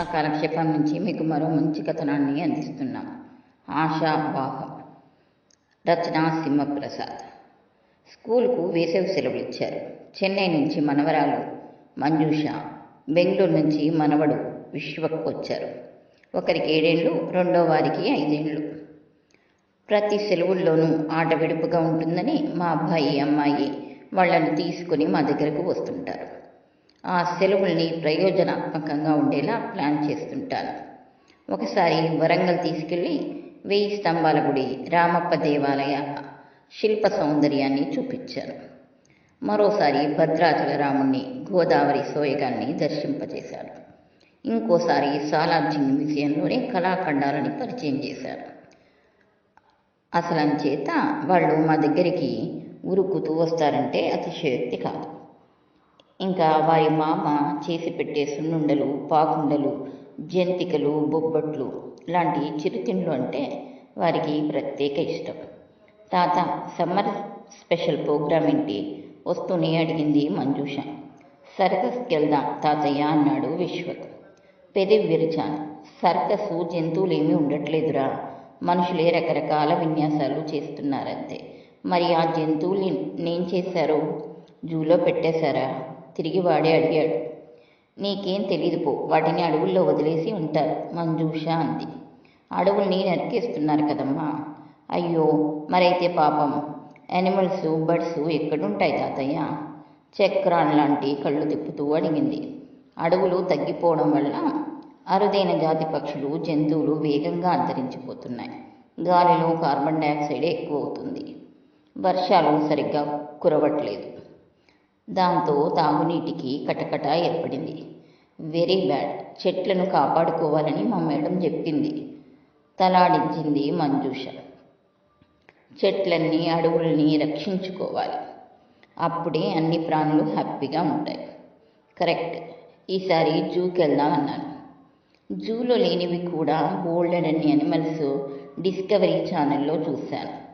ఆ కాలక్షేపం నుంచి మీకు మరో మంచి కథనాన్ని అందిస్తున్నాం. ఆశావాహం రచన సింహప్రసాద్. స్కూల్కు వేసవి సెలవులు ఇచ్చారు. చెన్నై నుంచి మనవరాలు మంజూష బెంగళూరు నుంచి మనవడు విశ్వక్ వచ్చారు. ఒకరికి ఏడేళ్ళు రెండో వారికి ఐదేళ్ళు. ప్రతి సెలవుల్లోనూ ఆట విడుపుగా ఉంటుందని మా అబ్బాయి అమ్మాయి వాళ్ళని తీసుకుని మా దగ్గరకు వస్తుంటారు. ఆ సెలవుల్ని ప్రయోజనాత్మకంగా ఉండేలా ప్లాన్ చేస్తుంటాను. ఒకసారి వరంగల్ తీసుకెళ్ళి వెయ్యి స్తంభాల గుడి రామప్ప దేవాలయ శిల్ప సౌందర్యాన్ని చూపించాను. మరోసారి భద్రాచల రాముణ్ణి గోదావరి సోయగాన్ని దర్శింపజేశాడు ఇంకోసారి సాలార్జింగ్ మ్యూజియంలోనే కళాఖండాలని పరిచయం చేశారు అసలంచేత వాళ్ళు మా దగ్గరికి ఉరుకుతూ వస్తారంటే అతిశయోక్తి కాదు. ఇంకా వారి మామ చేసి పెట్టే సున్నుండలు పాకుండలు జంతికలు బొబ్బట్లు లాంటి చిరుతిండ్లు అంటే వారికి ప్రత్యేక ఇష్టం. తాత సమ్మర్ స్పెషల్ ప్రోగ్రామ్ ఏంటి? వస్తూనే అడిగింది మంజూష. సర్కస్కి వెళ్దాం తాతయ్య అన్నాడు విశ్వక్ పెదవి విరిచాను. సర్కసు జంతువులేమీ ఉండట్లేదురా. మనుషులే రకరకాల విన్యాసాలు చేస్తున్నారంతే. మరి ఆ జంతువులు నేను చేశారో? జూలో పెట్టేశారా? తిరిగి వాడే అడిగాడు. నీకేం తెలియదు పో వాటిని అడవుల్లో వదిలేసి ఉంటారు మంజూష అంది. అడవుల్ని నరికేస్తున్నారు కదమ్మా. అయ్యో మరైతే పాపం. యానిమల్స్ బర్డ్స్ ఎక్కడుంటాయి తాతయ్య? చక్రాన్ లాంటి కళ్ళు తిప్పుతూ అడిగింది. అడవులు తగ్గిపోవడం వల్ల అరుదైన జాతి పక్షులు జంతువులు వేగంగా అంతరించిపోతున్నాయి. గాలిలో కార్బన్ డైఆక్సైడ్ ఎక్కువ అవుతుంది వర్షాలు సరిగ్గా కురవట్లేదు. దాంతో తాగునీటికి కటకట ఏర్పడింది. వెరీ బ్యాడ్ చెట్లను కాపాడుకోవాలని మా మేడం చెప్పింది. తలాడించింది మంజూష. చెట్లన్నీ అడవుల్ని రక్షించుకోవాలి. అప్పుడే అన్ని ప్రాణులు హ్యాపీగా ఉంటాయి. కరెక్ట్ ఈసారి జూకి వెళ్దాం అన్నాను జూలో లేనివి కూడా బోల్డెడ్ అన్ని అనిమల్స్ డిస్కవరీ ఛానల్లో చూశాను.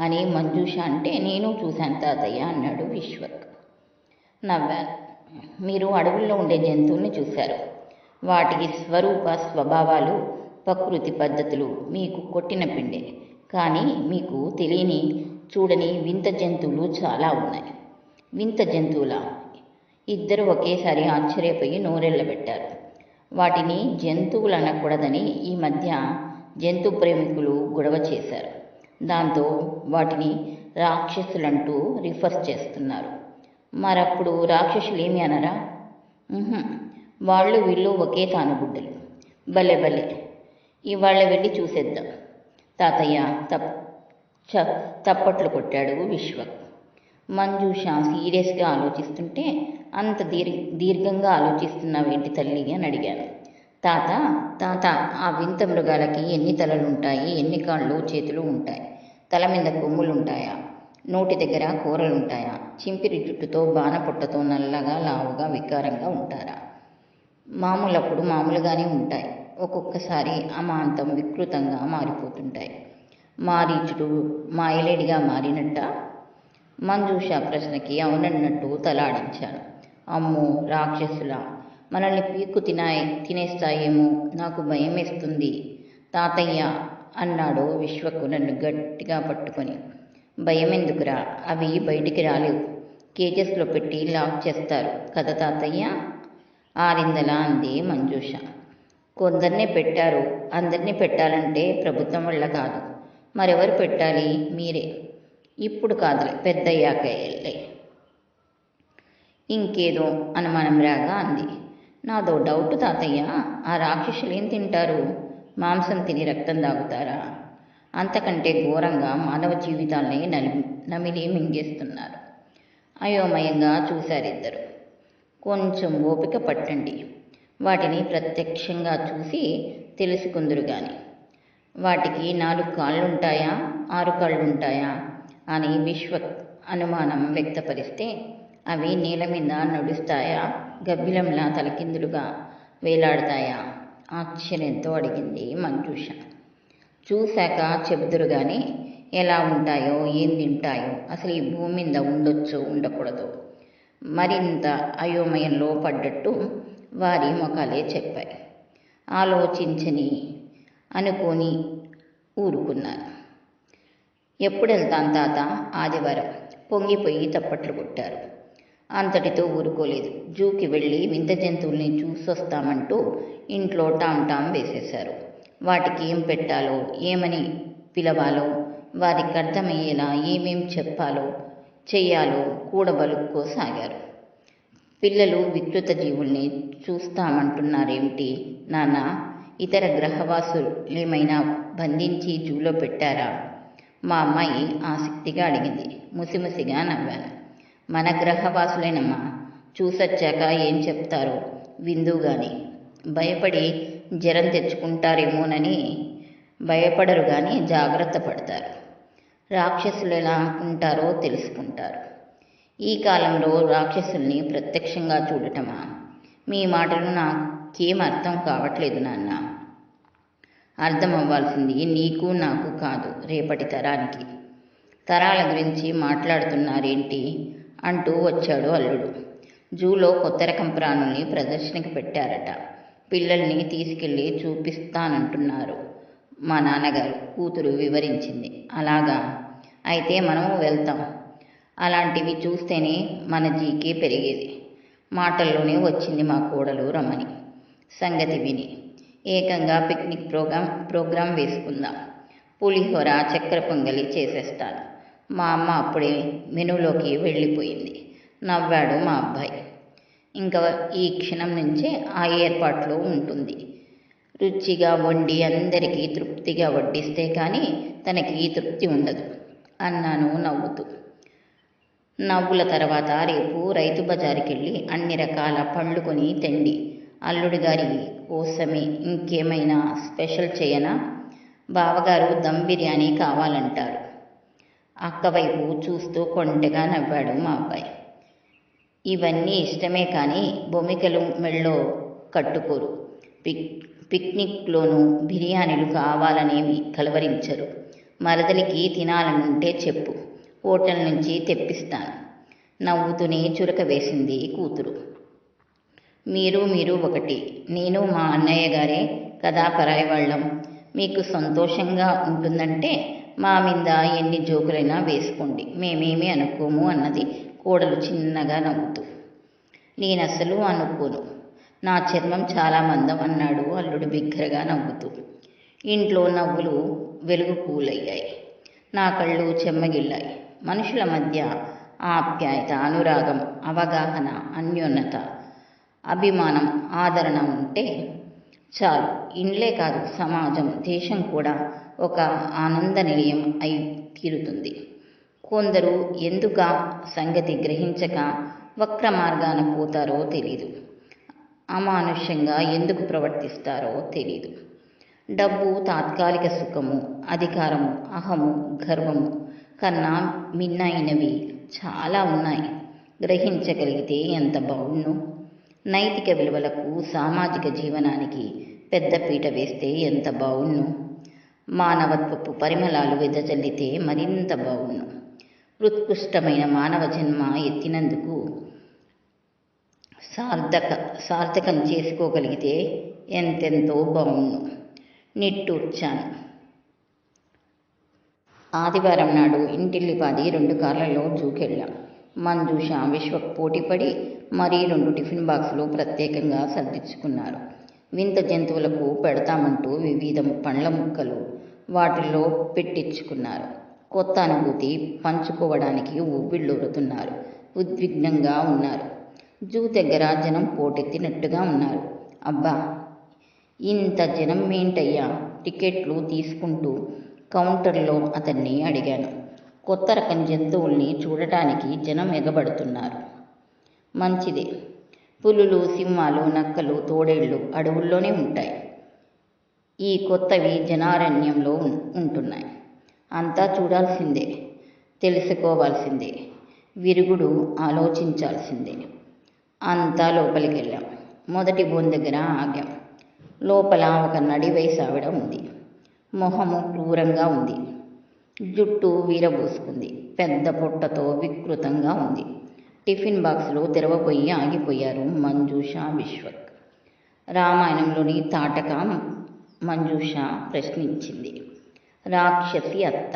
అని మంజూష అంటే నేను చూశాను తాతయ్య అన్నాడు విశ్వక్. నవ్వాను. మీరు అడవుల్లో ఉండే జంతువుల్ని చూశారు. వాటికి స్వరూప స్వభావాలు ప్రకృతి పద్ధతులు మీకు కొట్టిన పిండే. కానీ మీకు తెలియని చూడని వింత జంతువులు చాలా ఉన్నాయి. వింత జంతువుల? ఇద్దరు ఒకేసారి ఆశ్చర్యపోయి నోరెళ్ళబెట్టారు. వాటిని జంతువులు అనకూడదని ఈ మధ్య జంతు ప్రేమికులు గొడవ చేశారు. దాంతో వాటిని రాక్షసులంటూ రిఫర్ చేస్తున్నారు. మరప్పుడు రాక్షసులు ఏమి అనరా వాళ్ళు వీళ్ళు ఒకే తానుబుడ్డలు. భలే భలే. ఇవాళ వెళ్ళి చూసేద్దాం. తాతయ్య తప్ చ తప్పట్లు కొట్టాడు విశ్వ. మంజూష సీరియస్గా ఆలోచిస్తుంటే అంత దీర్ దీర్ఘంగా ఆలోచిస్తున్నావేంటి తల్లి అని అడిగాను తాత తాత ఆ వింత మృగాలకి ఎన్ని తలలు ఉంటాయి ఎన్ని కాళ్ళు చేతులు ఉంటాయి? తల మీద కొమ్ములు ఉంటాయా నోటి దగ్గర కూరలు ఉంటాయా చింపిరి జుట్టుతో బాణపుట్టతో నల్లగా లావుగా వికారంగా ఉంటారా? మామూలప్పుడు మామూలుగానే ఉంటాయి. ఒక్కొక్కసారి అమాంతం వికృతంగా మారిపోతుంటాయి. మారీచుడు మాయలేడిగా మారినట్ట? మంజూష ప్రశ్నకి అవునన్నట్టు తలాడించాను అమ్మో రాక్షసుల! మనల్ని పీక్కు తినాయి తినేస్తాయేమో? నాకు భయం వేస్తుంది తాతయ్య! అన్నాడు విశ్వకు నన్ను గట్టిగా పట్టుకొని. భయం ఎందుకురా అవి బయటికి రాలేవు. కేజెస్లో పెట్టి లాక్ చేస్తారు. కదా తాతయ్య? ఆరిందలా అంది మంజూష. కొందరినే పెట్టారు. అందరినీ పెట్టాలంటే ప్రభుత్వం వల్ల కాదు. మరెవరు పెట్టాలి? మీరే. ఇప్పుడు కాదులే పెద్దయ్యాక వెళ్ళే. ఇంకేదో అనుమానం రాగా అంది. నాదో డౌట్ తాతయ్య. ఆ రాక్షసులు ఏం తింటారు? మాంసం తిని రక్తం తాగుతారా? అంతకంటే ఘోరంగా మానవ జీవితాల్ని నలి నమిలి మింగేస్తున్నారు అయోమయంగా చూశారిద్దరు. కొంచెం ఓపిక పట్టండి. వాటిని ప్రత్యక్షంగా చూసి తెలుసుకుందురు కానీ వాటికి నాలుగు కాళ్ళుంటాయా? ఆరు కాళ్ళుంటాయా? అని విశ్వ అనుమానం వ్యక్తపరిస్తే అవి నేల మీద నడుస్తాయా? గబ్బిలంలా తలకిందులుగా వేలాడతాయా? ఆశ్చర్యంతో అడిగింది మంజూష. చూశాక చెబుదురు కానీ ఎలా ఉంటాయో ఏం తింటాయో అసలు ఈ భూమి మీద ఉండొచ్చు ఉండకూడదు. మరింత అయోమయంలో పడ్డట్టు వారి ముఖాలే చెప్పాయి. ఆలోచించని అనుకొని ఊరుకున్నారు. ఎప్పుడు వెళ్తాను తాత? ఆదివారం. పొంగిపోయి తప్పట్లు కొట్టారు. అంతటితో ఊరుకోలేదు. జూకి వెళ్ళి వింత జంతువుల్ని చూసొస్తామంటూ ఇంట్లో టామ్ టామ్ వేసేశారు. వాటికి ఏం పెట్టాలో ఏమని పిలవాలో వారికి అర్థమయ్యేలా ఏమేం చెప్పాలో చేయాలో కూడబలుక్కోసాగారు పిల్లలు వికృత జీవుల్ని చూస్తామంటున్నారేమిటి? నాన్న ఇతర గ్రహవాసులు ఏమైనా బంధించి జూలో పెట్టారా? మా అమ్మాయి ఆసక్తిగా అడిగింది. ముసిముసిగా నవ్వాను. మన గ్రహవాసులేనమ్మా చూసొచ్చాక ఏం చెప్తారో విందుగాని భయపడి జ్వరం తెచ్చుకుంటారేమోనని భయపడరు కానీ జాగ్రత్త పడతారు. రాక్షసులు ఎలా ఉంటారో తెలుసుకుంటారు. ఈ కాలంలో రాక్షసుల్ని ప్రత్యక్షంగా చూడటమా? మీ మాటలు నాకేం అర్థం కావట్లేదు నాన్న. అర్థం అవ్వాల్సింది నీకు నాకు కాదు రేపటి తరానికి. తరాల గురించి మాట్లాడుతున్నారేంటి? అంటూ వచ్చాడు అల్లుడు. జూలో కొత్త రకం ప్రాణుల్ని ప్రదర్శనకి పెట్టారట. పిల్లల్ని తీసుకెళ్ళి చూపిస్తానంటున్నారు. మా నాన్నగారు కూతురు వివరించింది. అలాగా? అయితే మనం వెళ్తాం. అలాంటివి చూస్తేనే మన జీకే పెరిగేది. మాటల్లోనే వచ్చింది మా కోడలు రమణి. సంగతి విని. ఏకంగా పిక్నిక్ ప్రోగ్రాం ప్రోగ్రాం వేసుకుందాం. పులిహోర చక్కెర పొంగలి చేసేస్తాను. మా అమ్మ అప్పుడే మెనూలోకి వెళ్ళిపోయింది. నవ్వాడు మా అబ్బాయి. ఇంకా ఈ క్షణం నుంచే ఆ ఏర్పాట్లో ఉంటుంది. రుచిగా వండి అందరికీ తృప్తిగా వడ్డిస్తే కానీ తనకి తృప్తి ఉండదు అన్నాను నవ్వుతూ. నవ్వుల తర్వాత రేపు రైతు బజారుకి వెళ్ళి అన్ని రకాల పళ్ళు కొని తెండి. అల్లుడి గారి కోసమే ఇంకేమైనా స్పెషల్ చేయనా? బావగారు దమ్ బిర్యానీ కావాలంటారు. అక్క వైపు చూస్తూ కొంటగా నవ్వాడు మా అబ్బాయి. ఇవన్నీ ఇష్టమే కానీ బొమికలు మెళ్ళో కట్టుకోరు. పిక్ పిక్నిక్లోనూ బిర్యానీలు కావాలనేమి కలవరించరు. మరదలికి తినాలనుంటే చెప్పు. హోటల్ నుంచి తెప్పిస్తాను. నవ్వుతూనే చురక వేసింది కూతురు. మీరు మీరు ఒకటి. నేను మా అన్నయ్య గారే కదా పరాయవాళ్ళం. మీకు సంతోషంగా ఉంటుందంటే మా మీద ఎన్ని జోకులైనా వేసుకోండి. మేమేమి అనుకోము అన్నది కోడలు చిన్నగా నవ్వుతూ నేను అసలు అనుకోను. నా చర్మం చాలా మందం అన్నాడు అల్లుడు బిగ్గరగా నవ్వుతూ. ఇంట్లో నవ్వులు వెలుగు పూలయ్యాయి. నా కళ్ళు చెమ్మగిల్లాయి. మనుషుల మధ్య ఆప్యాయత అనురాగం అవగాహన అన్యోన్యత అభిమానం ఆదరణ ఉంటే చాలు. ఇండ్లే కాదు సమాజం దేశం కూడా ఒక ఆనంద నిలయం అయి తీరుతుంది. కొందరు ఎందుక సంగతి గ్రహించక వక్ర మార్గాన పోతారో తెలీదు. అమానుష్యంగా ఎందుకు ప్రవర్తిస్తారో తెలీదు. డబ్బు తాత్కాలిక సుఖము అధికారము అహము గర్వము కన్నా మిన్నైనవి చాలా ఉన్నాయి. గ్రహించగలిగితే ఎంత బాగుండు నైతిక విలువలకు సామాజిక జీవనానికి పెద్దపీట వేస్తే ఎంత బాగుండు మానవత్వపు పరిమళాలు వెదజల్లితే మరింత బాగుండు ఉత్కృష్టమైన మానవ జన్మ ఎత్తినందుకు సార్థక సార్థకం చేసుకోగలిగితే ఎంతెంతో బాగుండు నిట్టూర్చాను. ఆదివారం నాడు ఇంటిల్లిపాది రెండు కార్లలో జూకెళ్ళాం మంజూష విశ్వక్ పోటీపడి మరీ రెండు టిఫిన్ బాక్సులు ప్రత్యేకంగా సర్దించుకున్నారు వింత జంతువులకు పెడతామంటూ వివిధ పండ్ల ముక్కలు వాటిల్లో పెట్టించుకున్నారు కొత్త అనుభూతి పంచుకోవడానికి ఊపిళ్ళూరుతున్నారు. ఉద్విగ్నంగా ఉన్నారు. జూ దగ్గర జనం పోటెత్తినట్టుగా ఉన్నారు. అబ్బా! ఇంత జనం ఏంటయ్యా? టికెట్లు తీసుకుంటూ కౌంటర్లో అతన్ని అడిగాను. కొత్త రకం జంతువుల్ని చూడటానికి జనం ఎగబడుతున్నారు. మంచిదే. పులులు సింహాలు నక్కలు తోడేళ్ళు అడవుల్లోనే ఉంటాయి. ఈ కొత్తవి జనారణ్యంలో ఉంటున్నాయి. అంతా చూడాల్సిందే తెలుసుకోవాల్సిందే విరుగుడు ఆలోచించాల్సిందే. అంతా లోపలికి వెళ్ళాం మొదటి బోన్ దగ్గర ఆగాం. లోపల ఒక నడి వయసు ఆవిడ ఉంది. మొహము క్రూరంగా ఉంది. జుట్టు వీరబోసుకుంది. పెద్ద పొట్టతో వికృతంగా ఉంది. టిఫిన్ బాక్సులు తెరవపోయి ఆగిపోయారు మంజూష విశ్వక్. రామాయణంలోని తాటక మంజూష ప్రశ్నించింది. రాక్షసి అత్త.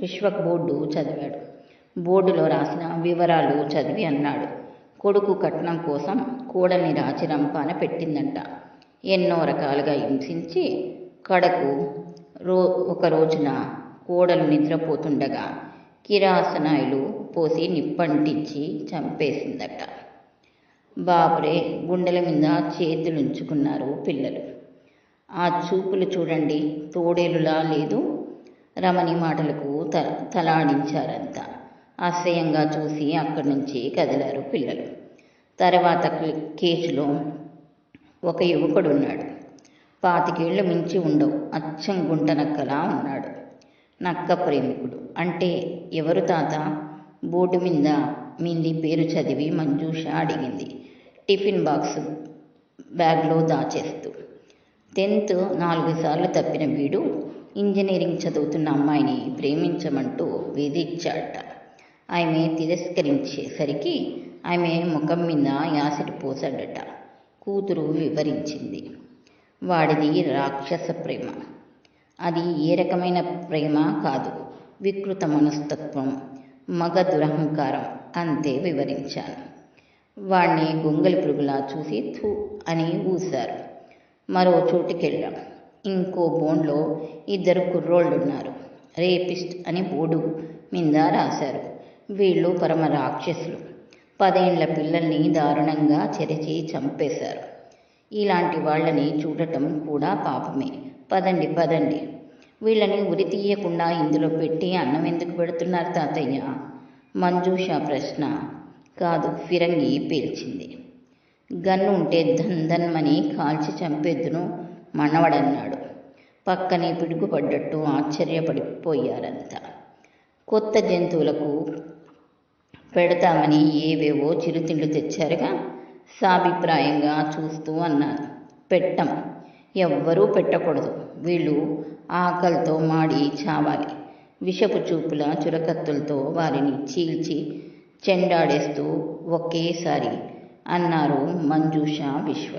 విశ్వక్ బోర్డు చదివాడు. బోర్డులో రాసిన వివరాలు చదివి అన్నాడు. కొడుకు కట్నం కోసం కోడల్ని రాచి రంపాన పెట్టిందంట. ఎన్నో రకాలుగా హింసించి కడకు రో ఒక రోజున కోడలు నిద్రపోతుండగా కిరాసనాయిలు పోసి నిప్పంటించి చంపేసిందట. బాబురే గుండెల మీద చేతులుంచుకున్నారు పిల్లలు. ఆ చూపులు చూడండి తోడేలులా లేదు. రమణి మాటలకు త తలాడించారంతా అసహ్యంగా చూసి అక్కడి నుంచి కదిలారు పిల్లలు. తర్వాత కేసులో ఒక యువకుడు ఉన్నాడు పాతికేళ్ళు మించి ఉండవు. అచ్చం గుంట నక్కలా ఉన్నాడు. నక్క ప్రేమికుడు. అంటే ఎవరు తాత? బోర్డు మీద మింది పేరు చదివి మంజూష అడిగింది. టిఫిన్ బాక్స్ బ్యాగ్లో దాచేస్తూ. టెన్త్ నాలుగు సార్లు తప్పిన వీడు ఇంజనీరింగ్ చదువుతున్న అమ్మాయిని ప్రేమించమంటూ వేధించాడట ఆమె తిరస్కరించేసరికి ఆమె ముఖం మీద యాసిడ్ పోసాడట. కూతురు వివరించింది. వాడిది రాక్షస ప్రేమ. అది ఏ రకమైన ప్రేమ కాదు. వికృత మనస్తత్వం మగ దురహంకారం అంతే వివరించాను. వాణ్ణి గొంగలి పురుగులా చూసి థూ అని ఊశారు. మరో చోటుకెళ్ళాం. ఇంకో బోన్లో ఇద్దరు కుర్రోళ్ళున్నారు. రేపిస్ట్ అని బోర్డు మీద రాశారు. వీళ్ళు పరమ రాక్షసులు. పదేండ్ల పిల్లల్ని దారుణంగా చెరిచి చంపేశారు. ఇలాంటి వాళ్ళని చూడటం కూడా పాపమే. పదండి పదండి. వీళ్ళని ఉరి తీయకుండా ఇందులో పెట్టి అన్నం ఎందుకు పెడుతున్నారు తాతయ్య? మంజూష ప్రశ్న. కాదు ఫిరంగి పేల్చింది. గన్ను ఉంటే ధన్ ధన్మని కాల్చి చంపేద్దును. మనవడన్నాడు పక్కనే పిడుగుపడ్డట్టు ఆశ్చర్యపడిపోయారంతా. కొత్త జంతువులకు పెడతామని ఏవేవో చిరుతిండ్లు తెచ్చారుగా సాభిప్రాయంగా చూస్తూ అన్నారు. పెట్టం. ఎవ్వరూ పెట్టకూడదు. వీళ్ళు ఆకలితో మాడి చావాలి. విషపు చూపుల చురకత్తులతో వారిని చీల్చి చెండాడేస్తూ ఒకేసారి అన్నారు మంజూష విశ్వ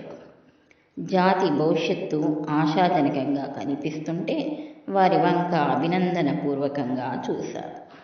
జాతి భవిష్యత్తు ఆశాజనకంగా కనిపిస్తుంటే వారి వంక అభినందనపూర్వకంగా చూశారు.